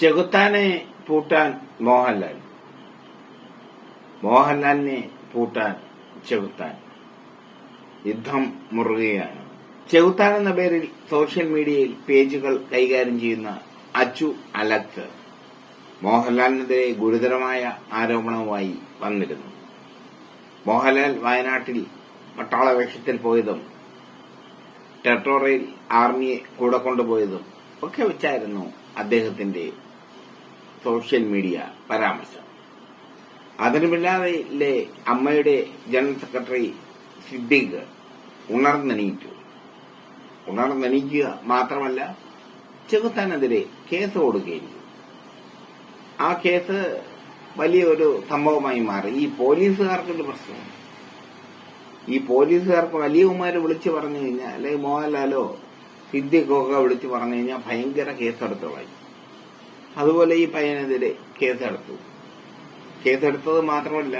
ചെകുത്താനെ പൂട്ടാൻ മോഹൻലാൽ. മോഹൻലാലിനെ പൂട്ടാൻ ചെകുത്താൻ. യുദ്ധം മുറുകയാണ്. ചെകുത്താൻ എന്ന പേരിൽ സോഷ്യൽ മീഡിയയിൽ പേജുകൾ കൈകാര്യം ചെയ്യുന്ന അച്ചു അലക്സ് മോഹൻലാലിനെതിരെ ഗുരുതരമായ ആരോപണവുമായി വന്നിരുന്നു. മോഹൻലാൽ വയനാട്ടിൽ പട്ടാള വേഷത്തിൽ പോയതും ടെറിട്ടോറിയൽ ആർമിയെ കൂടെ കൊണ്ടുപോയതും ഒക്കെ വെച്ചായിരുന്നു അദ്ദേഹത്തിന്റെ സോഷ്യൽ മീഡിയ പരാമർശം. അതിനു പിന്നാലെ അമ്മയുടെ ജനറൽ സെക്രട്ടറി സിദ്ദീഖ് ഉണർന്നെണീറ്റു. ഉണർന്നെണീക്കുക മാത്രമല്ല ചെകുത്താനെതിരെ കേസ് കൊടുക്കുകയും. ആ കേസ് വലിയൊരു സംഭവമായി മാറി. ഈ പോലീസുകാർക്കൊരു പ്രശ്നമാണ് ഈ പോലീസുകാർക്ക് വലിയമാര് വിളിച്ചു പറഞ്ഞു കഴിഞ്ഞാൽ അല്ലെങ്കിൽ മോഹൻലാലോ സിദ്ദിഖൊക്കെ വിളിച്ചു പറഞ്ഞു കഴിഞ്ഞാൽ ഭയങ്കര കേസെടുത്തോളായി അതുപോലെ ഈ പയ്യനെതിരെ കേസെടുത്തു. കേസെടുത്തത് മാത്രമല്ല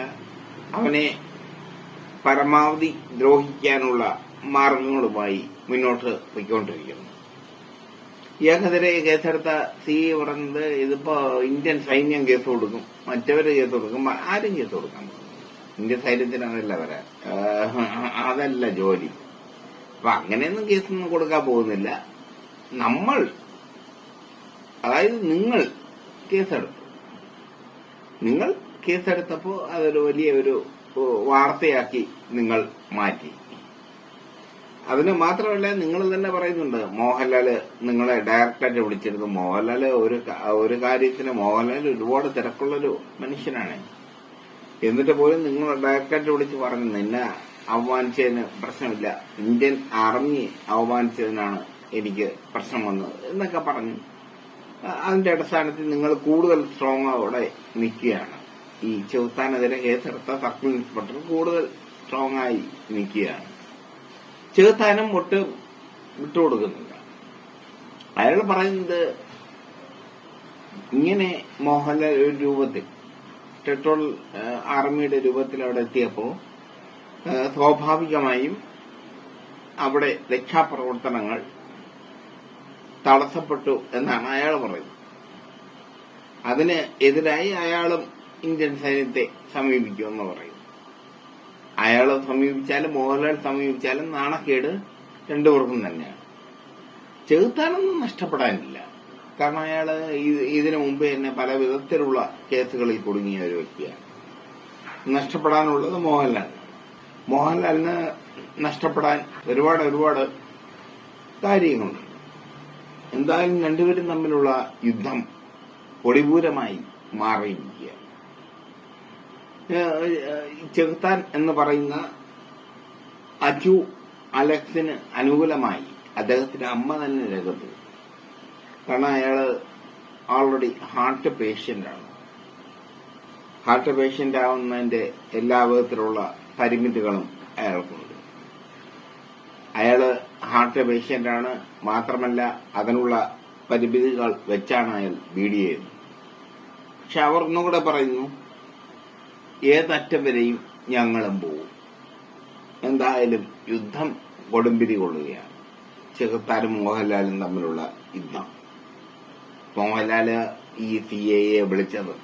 അവനെ പരമാവധി ദ്രോഹിക്കാനുള്ള മാർഗങ്ങളുമായി മുന്നോട്ട് പോയിക്കൊണ്ടിരിക്കുന്നു. ഇയാൾക്കെതിരെ കേസെടുത്ത സി പറഞ്ഞത് ഇതിപ്പോ ഇന്ത്യൻ സൈന്യം കേസ് കൊടുക്കും മറ്റവര് കേസ് കൊടുക്കും ആരും കേസ് കൊടുക്കാൻ ഇന്ത്യൻ സൈന്യത്തിന് അതല്ല വരാൻ അതല്ല ജോലി. അപ്പൊ അങ്ങനെയൊന്നും കേസൊന്നും കൊടുക്കാൻ പോകുന്നില്ല. നമ്മൾ അതായത് നിങ്ങൾ കേസെടുത്തു. നിങ്ങൾ കേസെടുത്തപ്പോ അതൊരു വലിയ ഒരു വാർത്തയാക്കി നിങ്ങൾ മാറ്റി. അതിന് മാത്രമല്ല നിങ്ങൾ തന്നെ പറയുന്നുണ്ട് മോഹൻലാൽ നിങ്ങളെ ഡയറക്റ്റായിട്ട് വിളിച്ചിരുന്നു. മോഹൻലാൽ ഒരു ഒരു കാര്യത്തിന് മോഹൻലാൽ ഒരുപാട് തിരക്കുള്ളൊരു മനുഷ്യനാണ്. എന്നിട്ട് പോലും നിങ്ങൾ ഡയറക്റ്റായിട്ട് വിളിച്ച് പറഞ്ഞു നിന്നെ അവമാനിച്ചതിന് പ്രശ്നമില്ല. ഇന്ത്യൻ ആർമി അവമാനിച്ചതിനാണ് എനിക്ക് പ്രശ്നം വന്നത് എന്നൊക്കെ പറഞ്ഞു. അതിന്റെ അടിസ്ഥാനത്തിൽ നിങ്ങൾ കൂടുതൽ സ്ട്രോങ് അവിടെ നിൽക്കുകയാണ്. ഈ ചെറുത്താനെതിരെ കേസെടുത്ത സർക്കിൾ ഇൻസ്പെക്ടർ കൂടുതൽ സ്ട്രോങ് ആയി നിൽക്കുകയാണ്. ചെറുത്താനും ഒട്ട് വിട്ടുകൊടുക്കുന്നില്ല. അയാൾ പറയുന്നത് ഇങ്ങനെ മോഹൻലാൽ ഒരു രൂപത്തിൽ ടെട്രോൾ ആർമിയുടെ രൂപത്തിൽ അവിടെ എത്തിയപ്പോ ആ, സ്വാഭാവികമായും അവിടെ രക്ഷാപ്രവർത്തനങ്ങൾ തടസ്സപ്പെട്ടു എന്നാണ് അയാൾ പറയുന്നത്. അതിന് എതിരായി അയാളും ഇന്ത്യൻ സൈന്യത്തെ സമീപിക്കുമെന്ന് പറയും അയാളെ സമീപിച്ചാലും മോഹൻലാൽ സമീപിച്ചാലും നാണക്കേട് രണ്ടുപേർക്കും തന്നെയാണ്. ചെറുത്താനൊന്നും നഷ്ടപ്പെടാനില്ല. കാരണം അയാൾ ഇതിനു മുമ്പ് തന്നെ പല വിധത്തിലുള്ള കേസുകളിൽ കുടുങ്ങിയ ഒരു വ്യക്തിയാണ്. നഷ്ടപ്പെടാനുള്ളത് മോഹൻലാൽ. മോഹൻലാലിന് നഷ്ടപ്പെടാൻ ഒരുപാട് ഒരുപാട് കാര്യങ്ങളുണ്ട്. എന്തായാലും രണ്ടുപേരും തമ്മിലുള്ള യുദ്ധം പൊടിപൂരമായി മാറിയിരിക്കുക ചെകുത്താൻ എന്ന് പറയുന്ന അജു അലക്സിന് അനുകൂലമായി അദ്ദേഹത്തിന്റെ അമ്മ തന്നെ രംഗത്ത് കാരണം അയാൾ ഓൾറെഡി ഹാർട്ട് പേഷ്യന്റാണ് ഹാർട്ട് പേഷ്യന്റ് ആവുന്നതിന്റെ എല്ലാ വിധത്തിലുള്ള പരിമിതികളും അയാൾക്കുണ്ട്. ഹാർട്ട് പേഷ്യന്റാണ് മാത്രമല്ല അതിനുള്ള പരിമിതികൾ വെച്ചാണ് അയാൾ ബീഡി ചെയ്യുന്നത് പക്ഷെ അവർ ഒന്നുകൂടെ പറയുന്നു ഏതറ്റം വരെയും ഞങ്ങളും പോവും. എന്തായാലും യുദ്ധം കൊടുമ്പിരി കൊള്ളുകയാണ്. ചെകുത്താനും മോഹൻലാലും തമ്മിലുള്ള യുദ്ധം. മോഹൻലാൽ ഈ സി എയെ വിളിച്ചത്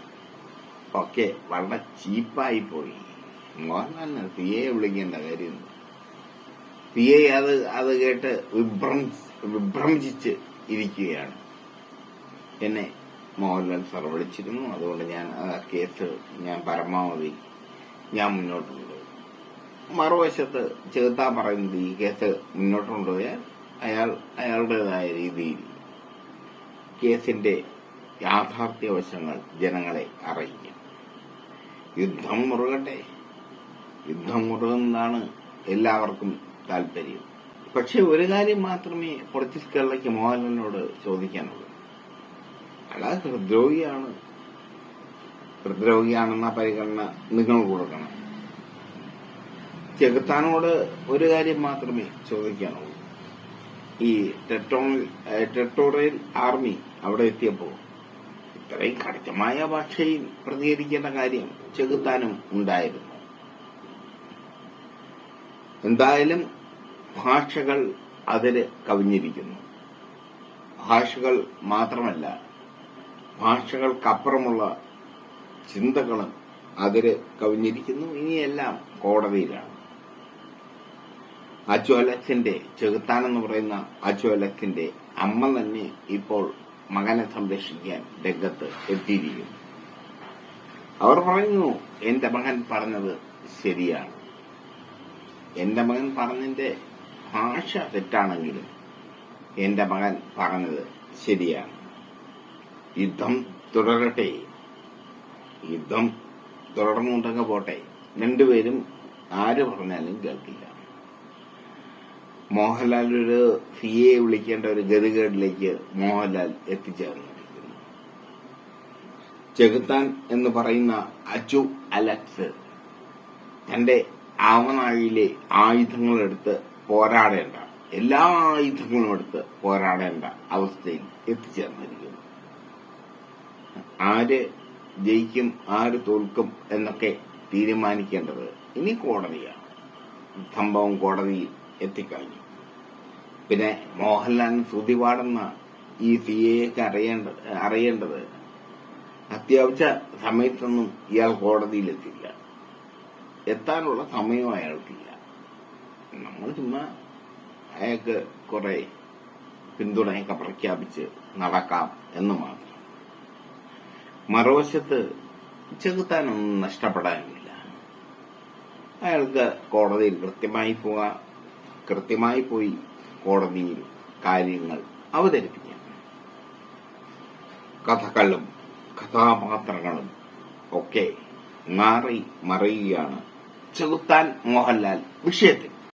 ഒക്കെ വളരെ ചീപ്പായി പോയി. മോഹൻലാലിന് സി എ വിളിക്കേണ്ട കാര്യം സി എ അത് അത് കേട്ട് വിഭ്രമിച്ച് ഇരിക്കുകയാണ്. എന്നെ മോഹൻലാൽ സാർ വിളിച്ചിരുന്നു. അതുകൊണ്ട് ഞാൻ ആ കേസ് ഞാൻ പരമാവധി ഞാൻ മുന്നോട്ട് കൊണ്ടുപോയി. മറുവശത്ത് ചെറുത്താൻ പറയുന്നത് ഈ കേസ് മുന്നോട്ട് കൊണ്ടുപോയാൽ അയാൾ അയാളുടേതായ രീതിയിൽ കേസിന്റെ യാഥാർത്ഥ്യവശങ്ങൾ ജനങ്ങളെ അറിയിക്കും. യുദ്ധം മുറുകട്ടെ. യുദ്ധം മുറുകുന്നതാണ് എല്ലാവർക്കും താല്പര്യം. പക്ഷെ ഒരു കാര്യം മാത്രമേ പൊളിറ്റിക്സ് കേരളയ്ക്ക് മോഹൻലാലിനോട് ചോദിക്കാനുള്ളൂ. അയാൾ ഹൃദ്രോഗിയാണ്. ഹൃദ്രോഗിയാണെന്ന പരിഗണന നിങ്ങൾ കൊടുക്കണം. ചെകുത്താനോട് ഒരു കാര്യം മാത്രമേ ചോദിക്കാനുള്ളൂ. ഈ ടെട്രോണിൽ ടെട്രോറിയൽ ആർമി അവിടെ എത്തിയപ്പോൾ ഇത്രയും കഠിനമായ ഭാഷയിൽ പ്രതികരിക്കേണ്ട കാര്യം ചെകുത്താനും ഉണ്ടായിരുന്നു. എന്തായാലും ഭാഷകൾ അതിൽ കവിഞ്ഞിരിക്കുന്നു. ഭാഷകൾ മാത്രമല്ല ഭാഷകൾക്കപ്പുറമുള്ള ചിന്തകളും അതിൽ കവിഞ്ഞിരിക്കുന്നു. ഇനിയെല്ലാം കോടതിയിലാണ്. അച്ചുവലക്കിന്റെ ചെകുത്താൻ എന്ന് പറയുന്ന അച്ചുവലക്കിന്റെ അമ്മ തന്നെ ഇപ്പോൾ മകനെ സംരക്ഷിക്കാൻ രംഗത്ത് എത്തിയിരിക്കുന്നു. അവർ പറയുന്നു എന്റെ മകൻ പറഞ്ഞത് ശരിയാണ്. എന്റെ മകൻ പറഞ്ഞതിന്റെ ഭാഷ തെറ്റാണെങ്കിലും എന്റെ മകൻ പറഞ്ഞത് ശരിയാണ്. യുദ്ധം തുടരട്ടെ. യുദ്ധം തുടർന്നുണ്ടെങ്കിൽ പോട്ടെ. രണ്ടുപേരും ആര് പറഞ്ഞാലും കേൾക്കില്ല. മോഹൻലാൽ ഒരു സിയെ വിളിക്കേണ്ട ഒരു ഗതികേടിലേക്ക് മോഹൻലാൽ എത്തിച്ചേർന്നിരിക്കുന്നു. ചെകുത്താൻ എന്ന് പറയുന്ന അച്ചു അലക്സ് തന്റെ ആവനാഴിയിലെ ആയുധങ്ങളെടുത്ത് പോരാടേണ്ട. എല്ലാ ആയുധങ്ങളും എടുത്ത് പോരാടേണ്ട അവസ്ഥയിൽ എത്തിച്ചേർന്നിരിക്കുന്നു. ആര് ജയിക്കും ആര് തോൽക്കും എന്നൊക്കെ തീരുമാനിക്കേണ്ടത് ഇനി കോടതിയാണ്. സംഭവം കോടതിയിൽ എത്തിക്കഴിഞ്ഞു. പിന്നെ മോഹൻലാൽ ശ്രുതി ഈ സി എക്ക് അറിയേണ്ടത് അറിയേണ്ടത് അത്യാവശ്യ സമയത്തൊന്നും ഇയാൾ കോടതിയിലെത്തില്ല എത്താനുള്ള സമയം അയാൾക്കില്ല. നമ്മൾ ചുമ്മാ അയാൾക്ക് കുറെ പിന്തുണയൊക്കെ പ്രഖ്യാപിച്ച് നടക്കാം എന്ന് മാത്രം. മറുവശത്ത് ചെകുത്താനൊന്നും നഷ്ടപ്പെടാനില്ല. അയാൾക്ക് കോടതിയിൽ കൃത്യമായി പോകാം കൃത്യമായി പോയി കോടതിയിൽ കാര്യങ്ങൾ അവതരിപ്പിക്കാം. കഥകളും കഥാപാത്രങ്ങളും ഒക്കെ മാറി മറിയുകയാണ് ചെകുത്താൻ മോഹൻലാൽ വിഷയത്തിൽ.